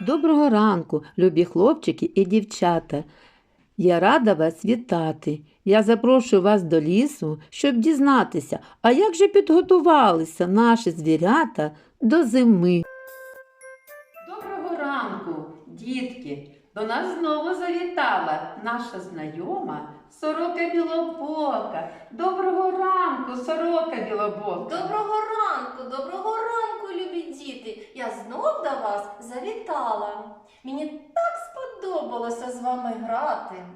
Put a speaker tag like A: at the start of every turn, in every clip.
A: Доброго ранку, любі хлопчики і дівчата. Я рада вас вітати. Я запрошую вас до лісу, щоб дізнатися, а як же підготувалися наші звірята до зими. Доброго ранку, дітки. До нас знову завітала наша знайома сорока білобока. Доброго ранку, сорока білобока.
B: Доброго ранку, доброго ранку, любі діти. Я знов до вас завітала. Мені так сподобалося з вами грати.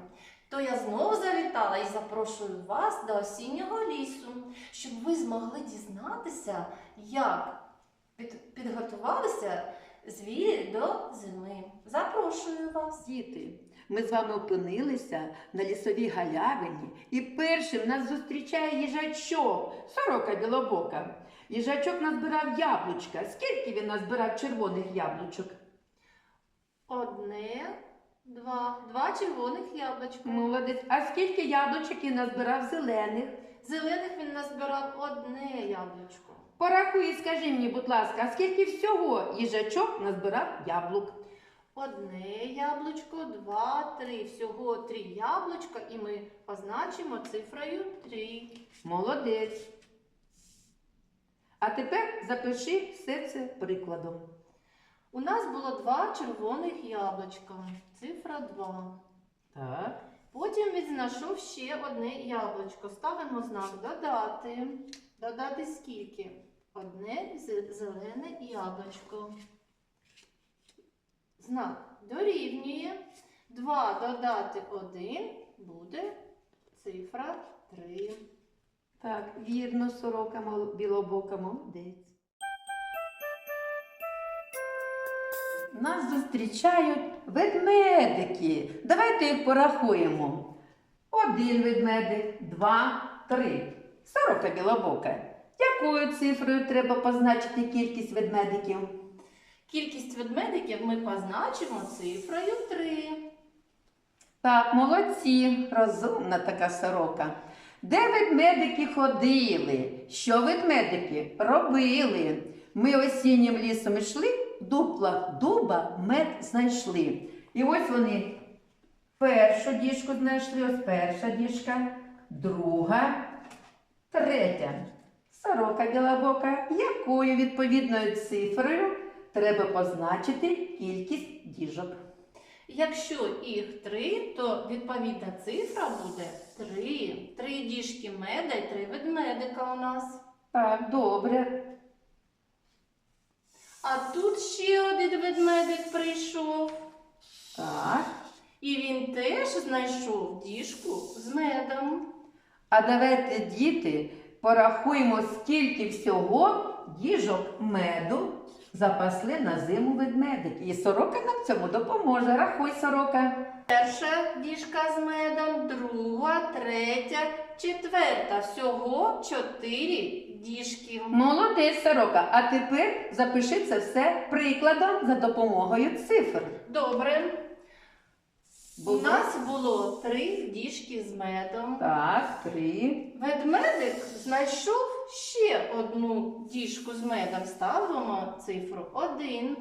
B: То я знову завітала і запрошую вас до осіннього лісу, щоб ви змогли дізнатися, як під- підготувалися звірі до зими. Запрошую вас.
A: Діти, ми з вами опинилися на лісовій галявині, і першим нас зустрічає їжачок, сорока білобока. Їжачок назбирав яблучка. Скільки він назбирав червоних яблучок?
B: Одне, два, два червоних яблучка.
A: Молодець. А скільки яблучок він назбирав зелених?
B: Зелених він назбирав одне яблучко.
A: Порахуй і скажи мені, будь ласка, скільки всього їжачок назбирав яблук?
B: Одне яблучко, два, три. Всього три яблучка, і ми позначимо цифрою три.
A: Молодець. А тепер запиши все це прикладом.
B: У нас було два червоних яблучка. Цифра два.
A: Так.
B: Потім він знайшов ще одне яблучко. Ставимо знак додати. Додати скільки? Одне зелене яблучко. Знак дорівнює. 2 додати 1 буде цифра 3.
A: Так, вірно, сорока білобока молодець. Нас зустрічають ведмедики. Давайте їх порахуємо. Один ведмедик, два, три. Сорока білобока. Якою цифрою треба позначити кількість ведмедиків?
B: Кількість ведмедиків ми позначимо цифрою 3.
A: Так, молодці, розумна така сорока. Де ведмедики ходили? Що ведмедики робили? Ми осіннім лісом йшли, в дуплах дуба мед знайшли. І ось вони першу діжку знайшли, ось перша діжка, друга, третя. Сорока білобока, якою відповідною цифрою треба позначити кількість діжок?
B: Якщо їх 3, то відповідна цифра буде 3. Три діжки меда і 3 ведмедика у нас.
A: Так, добре.
B: А тут ще один ведмедик прийшов.
A: Так.
B: І він теж знайшов діжку з медом.
A: А давайте, діти, порахуємо, скільки всього діжок меду запасли на зиму ведмедики. І сорока нам цьому допоможе. Рахуй, сорока.
B: Перша діжка з медом, друга, третя, четверта. Всього чотири діжки.
A: Молодець, сорока. А тепер запиши це все прикладом за допомогою цифр.
B: Добре. У
A: Було?
B: нас було три діжки з медом.
A: Так, три.
B: Ведмедик знайшов ще одну діжку з медом. Ставимо цифру 1.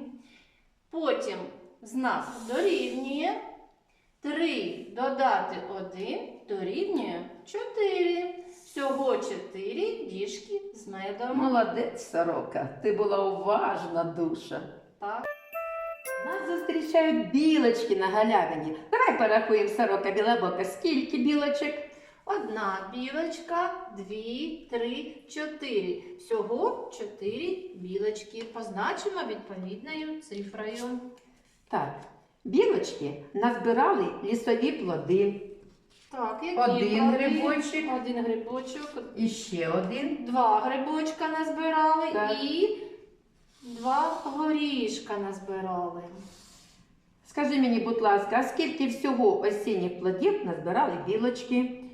B: Потім знак дорівнює. 3 додати 1 дорівнює 4. Всього 4 діжки з медом.
A: Молодець, сорока. Ти була уважна душа.
B: Так.
A: Нас зустрічають білочки на галявині. Давай порахуємо сорока білобока. Скільки білочок?
B: Одна білочка, дві, три, чотири. Всього чотири білочки. Позначимо відповідною цифрою.
A: Так, білочки назбирали лісові плоди.
B: Так, які
A: Один
B: плоди?
A: грибочок.
B: Один грибочок.
A: І ще один.
B: Два грибочка назбирали
A: Так.
B: і два горішка назбирали.
A: Скажи мені, будь ласка, а скільки всього осінніх плодів назбирали білочки?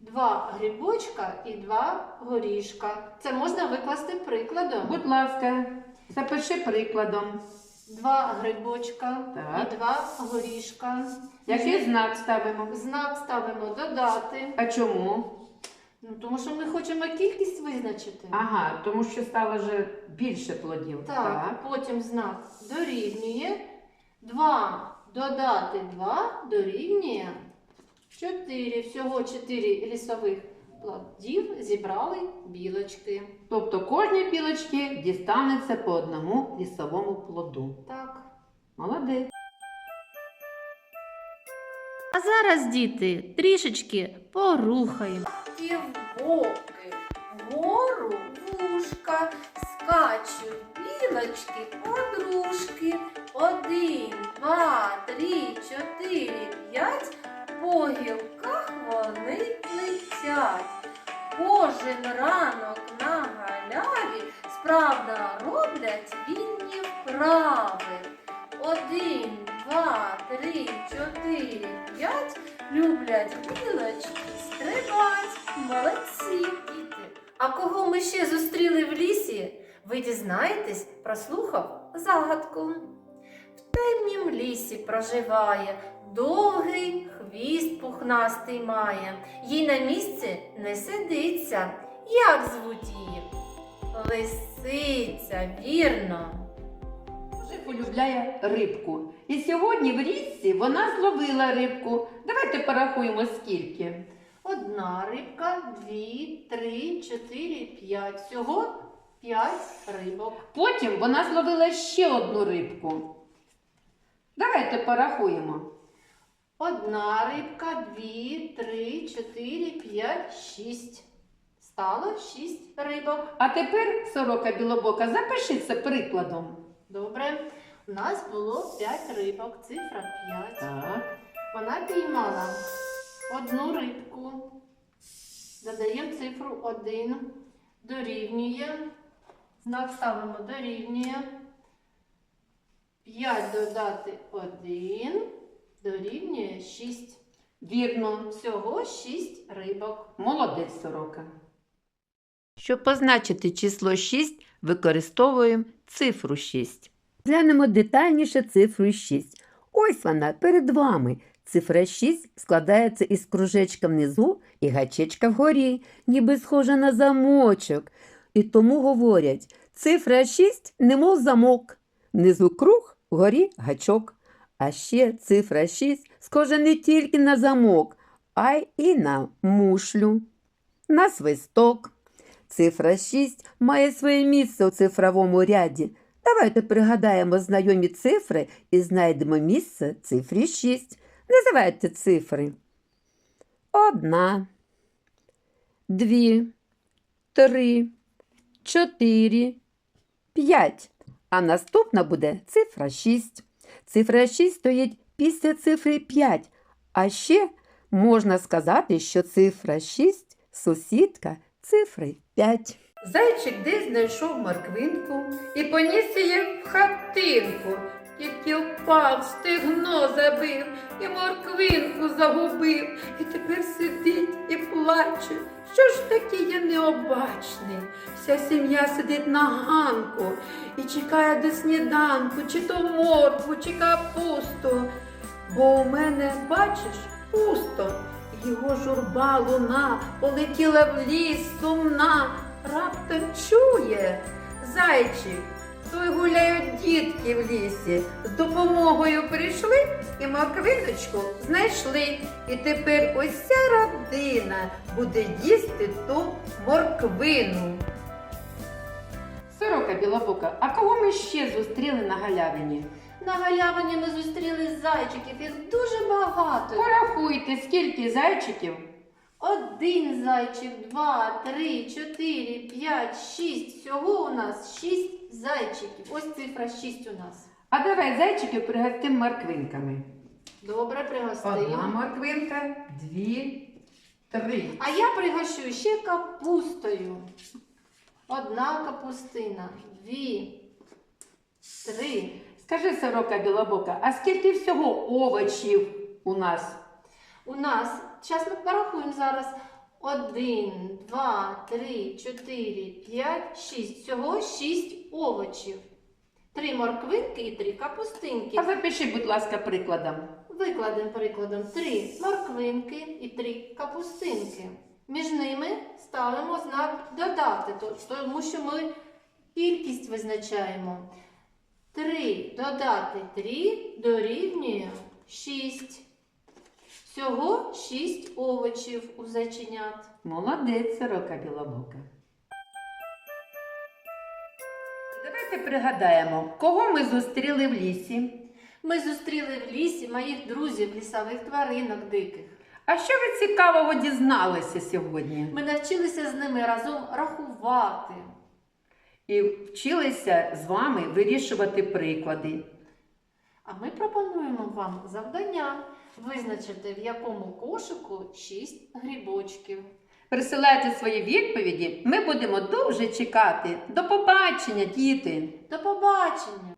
B: Два грибочка і два горішка. Це можна викласти прикладом.
A: Будь ласка, запиши прикладом.
B: Два грибочка
A: Так.
B: і два горішка.
A: Який знак ставимо?
B: Знак ставимо додати.
A: А чому?
B: Ну, тому що ми хочемо кількість визначити.
A: Ага, тому що стало вже більше плодів.
B: Так, потім знак дорівнює. 2 додати 2 дорівнює 4. Всього 4 лісових плодів зібрали білочки.
A: Тобто кожній білочці дістанеться по одному лісовому плоду.
B: Так.
A: Молодець.
B: А зараз, діти, трішечки порухаємо. Півбоки, вгору вушка, скачуть білочки, подружки. Один, два, три, чотири, п'ять. По гілках вони летять. Кожен ранок на галяві справно роблять вінні вправи. Три, чотири, п'ять. Люблять білочки стрибать. Молодці, діти. А кого ми ще зустріли в лісі? Ви дізнаєтесь, прослухав загадку. В темнім лісі проживає, довгий хвіст пухнастий має. Їй на місці не сидиться. Як звуть її? Лисиця, вірно.
A: Полюбляє рибку. І сьогодні в річці вона зловила рибку. Давайте порахуємо скільки.
B: Одна рибка, дві, три, чотири, п'ять. Всього п'ять рибок.
A: Потім вона зловила ще одну рибку. Давайте порахуємо.
B: Одна рибка, дві, три, чотири, п'ять, шість. Стало шість рибок.
A: А тепер, сорока білобока, запиши це прикладом.
B: Добре. У нас було п'ять рибок, цифра п'ять.
A: Так.
B: Вона піймала одну рибку. Додаємо цифру 1. Дорівнює. Знак ставимо дорівнює. 5 додати 1 дорівнює 6.
A: Вірно.
B: Всього 6 рибок.
A: Молодець сорока. Щоб позначити число 6, використовуємо цифру 6. Глянемо детальніше цифру 6. Ось вона перед вами. Цифра 6 складається із кружечка внизу і гачечка вгорі, ніби схожа на замочок. І тому говорять, цифра 6 немов замок. Внизу круг, вгорі гачок. А ще цифра 6 схожа не тільки на замок, а й і на мушлю, на свисток. Цифра 6 має своє місце у цифровому ряді. Давайте пригадаємо знайомі цифри і знайдемо місце цифрі 6. Називайте цифри. Одна, дві, три, чотири, п'ять. А наступна буде цифра 6. Цифра 6 стоїть після цифри 5. А ще можна сказати, що цифра 6 сусідка цифри 5. Зайчик десь знайшов морквинку і поніс її в хатинку. Тільки впав, стегно забив і морквинку загубив. І тепер сидить і плаче. Що ж таке я необачний? Вся сім'я сидить на ганку і чекає до сніданку, чи то моркву, чи капусту. Бо у мене, бачиш, пусто. Його журба луна полетіла в ліс сумна, раптом чує зайчик. Той гуляють дітки в лісі. З допомогою прийшли і морквиночку знайшли. І тепер ця родина буде їсти ту морквину. Сорока білобока, а кого ми ще зустріли на галявині?
B: На галявині ми зустріли зайчиків, їх дуже багато.
A: Порахуйте, скільки зайчиків.
B: Один зайчик, два, три, чотири, п'ять, шість. Всього у нас шість зайчиків. Ось цифра шість у нас.
A: А давай зайчиків пригостимо морквинками.
B: Добре,
A: Одна
B: пригостимо.
A: морквинка, дві, три.
B: А я пригощу ще капустою. Одна капустина, дві, три.
A: Скажи, сорока білобока, а скільки всього овочів у нас?
B: У нас, зараз ми порахуємо зараз. Один, два, три, чотири, п'ять, шість. Всього шість овочів. Три морквинки і три капустинки.
A: А запиши, будь ласка, прикладом.
B: Викладемо прикладом три морквинки і три капустинки. Між ними ставимо знак додати, тому що ми кількість визначаємо. Три 3 додати 3 дорівнює 6. Всього 6 овочів у зайченят.
A: Молодець, сорока білобока. Давайте пригадаємо, кого ми зустріли в лісі.
B: Ми зустріли в лісі моїх друзів, лісових тваринок диких.
A: А що ви цікавого дізналися сьогодні?
B: Ми навчилися з ними разом рахувати.
A: І вчилися з вами вирішувати приклади.
B: А ми пропонуємо вам завдання визначити, в якому кошику 6 грибочків.
A: Присилайте свої відповіді, ми будемо дуже чекати. До побачення, діти!
B: До побачення!